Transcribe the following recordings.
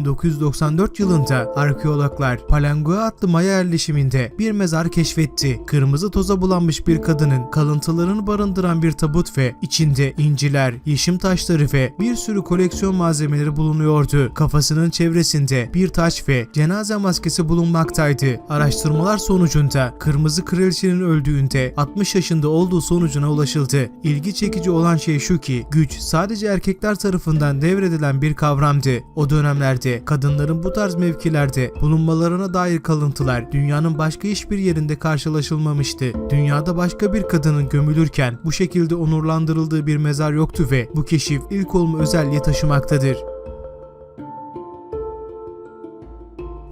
1994 yılında arkeologlar Palangua adlı Maya yerleşiminde bir mezar keşfetti. Kırmızı toza bulanmış bir kadının kalıntılarını barındıran bir tabut ve içinde inciler, yeşim taşları ve bir sürü koleksiyon malzemeleri bulunuyordu. Kafasının çevresinde bir taç ve cenaze maskesi bulunmaktaydı. Araştırmalar sonucunda kırmızı kraliçenin öldüğünde 60 yaşında olduğu sonucuna ulaşıldı. İlgi çekici olan şey şu ki güç sadece erkekler tarafından devredilen bir kavramdı. O dönemlerde kadınların bu tarz mevkilerde bulunmalarına dair kalıntılar dünyanın başka hiçbir yerinde karşılaşılmamıştı. Dünyada başka bir kadının gömülürken bu şekilde onurlandırıldığı bir mezar yoktu ve bu keşif ilk olma özelliği taşımaktadır.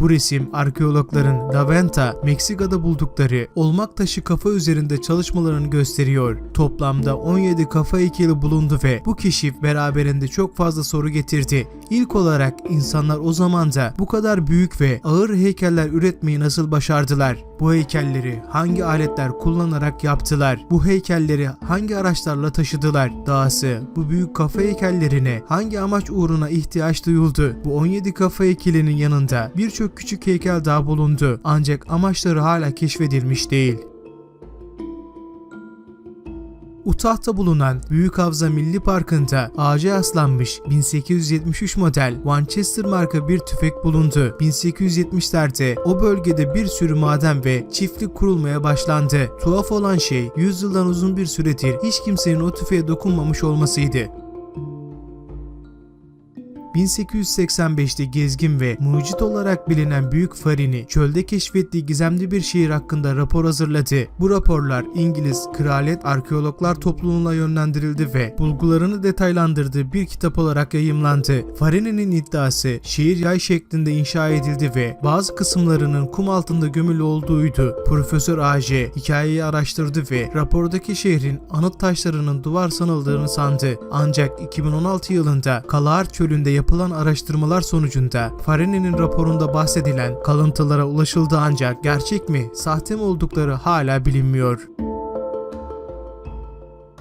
Bu resim arkeologların La Venta, Meksika'da buldukları olmak taşı kafa üzerinde çalışmalarını gösteriyor. Toplamda 17 kafa heykeli bulundu ve bu keşif beraberinde çok fazla soru getirdi. İlk olarak insanlar o zaman da bu kadar büyük ve ağır heykeller üretmeyi nasıl başardılar? Bu heykelleri hangi aletler kullanarak yaptılar? Bu heykelleri hangi araçlarla taşıdılar? Dahası bu büyük kafa heykellerine hangi amaç uğruna ihtiyaç duyuldu? Bu 17 kafa heykelinin yanında birçok küçük heykel daha bulundu. Ancak amaçları hala keşfedilmiş değil. Utah'ta bulunan Büyük Havza Milli Parkı'nda ağaca yaslanmış 1873 model Winchester marka bir tüfek bulundu. 1870'lerde o bölgede bir sürü maden ve çiftlik kurulmaya başlandı. Tuhaf olan şey 100 yıldan uzun bir süredir hiç kimsenin o tüfeğe dokunmamış olmasıydı. 1885'te gezgin ve mucit olarak bilinen Büyük Farini çölde keşfettiği gizemli bir şehir hakkında rapor hazırladı. Bu raporlar İngiliz Kraliyet Arkeologlar Topluluğu'na yönlendirildi ve bulgularını detaylandırdığı bir kitap olarak yayımlandı. Farini'nin iddiası şehir yay şeklinde inşa edildi ve bazı kısımlarının kum altında gömülü olduğuydu. Profesör A.J. hikayeyi araştırdı ve rapordaki şehrin anıt taşlarının duvar sanıldığını sandı. Ancak 2016 yılında Kalahar Çölü'nde yapılan araştırmalar sonucunda Farini'nin raporunda bahsedilen kalıntılara ulaşıldı ancak gerçek mi, sahte mi oldukları hala bilinmiyor.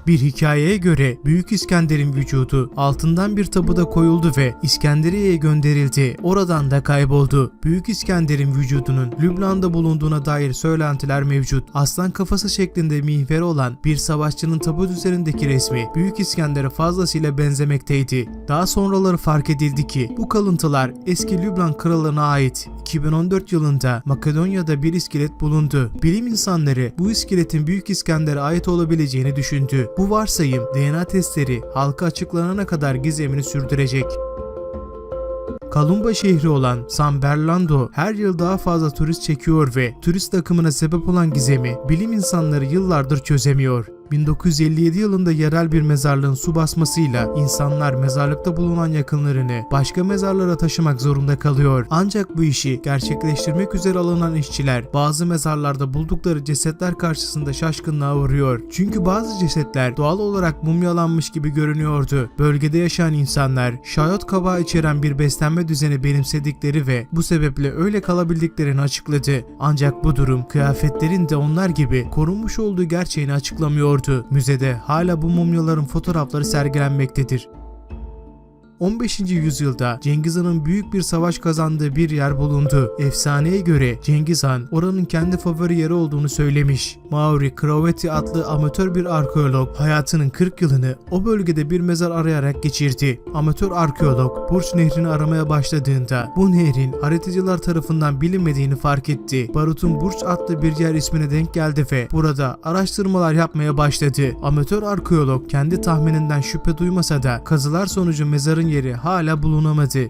Bir hikayeye göre Büyük İskender'in vücudu altından bir tabuda koyuldu ve İskenderiye'ye gönderildi. Oradan da kayboldu. Büyük İskender'in vücudunun Lübnan'da bulunduğuna dair söylentiler mevcut. Aslan kafası şeklinde mihveri olan bir savaşçının tabut üzerindeki resmi Büyük İskender'e fazlasıyla benzemekteydi. Daha sonraları fark edildi ki bu kalıntılar eski Lübnan kralına ait. 2014 yılında Makedonya'da bir iskelet bulundu. Bilim insanları bu iskeletin Büyük İskender'e ait olabileceğini düşündü. Bu varsayım DNA testleri halka açıklanana kadar gizemini sürdürecek. Kalumba şehri olan San Bernardo her yıl daha fazla turist çekiyor ve turist akımına sebep olan gizemi bilim insanları yıllardır çözemiyor. 1957 yılında yerel bir mezarlığın su basmasıyla insanlar mezarlıkta bulunan yakınlarını başka mezarlara taşımak zorunda kalıyor. Ancak bu işi gerçekleştirmek üzere alınan işçiler bazı mezarlarda buldukları cesetler karşısında şaşkınlığa uğruyor. Çünkü bazı cesetler doğal olarak mumyalanmış gibi görünüyordu. Bölgede yaşayan insanlar şayot kabağı içeren bir beslenme düzeni benimsedikleri ve bu sebeple öyle kalabildiklerini açıkladı. Ancak bu durum kıyafetlerin de onlar gibi korunmuş olduğu gerçeğini açıklamıyor gördü. Müzede hala bu mumyaların fotoğrafları sergilenmektedir. 15. yüzyılda Cengiz Han'ın büyük bir savaş kazandığı bir yer bulundu. Efsaneye göre Cengiz Han oranın kendi favori yeri olduğunu söylemiş. Mauri Crovetti adlı amatör bir arkeolog hayatının 40 yılını o bölgede bir mezar arayarak geçirdi. Amatör arkeolog Burç Nehri'ni aramaya başladığında bu nehrin haritacılar tarafından bilinmediğini fark etti. Barut'un Burç adlı bir yer ismine denk geldi ve burada araştırmalar yapmaya başladı. Amatör arkeolog kendi tahmininden şüphe duymasa da kazılar sonucu mezarın yeri hala bulunamadı.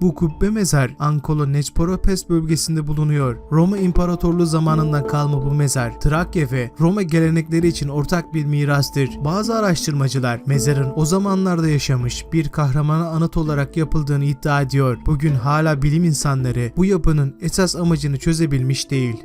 Bu kubbe mezar Ankolo Neçporopes bölgesinde bulunuyor. Roma İmparatorluğu zamanından kalma bu mezar Trakya ve Roma gelenekleri için ortak bir mirastır. Bazı araştırmacılar mezarın o zamanlarda yaşamış bir kahramana anıt olarak yapıldığını iddia ediyor. Bugün hala bilim insanları bu yapının esas amacını çözebilmiş değil.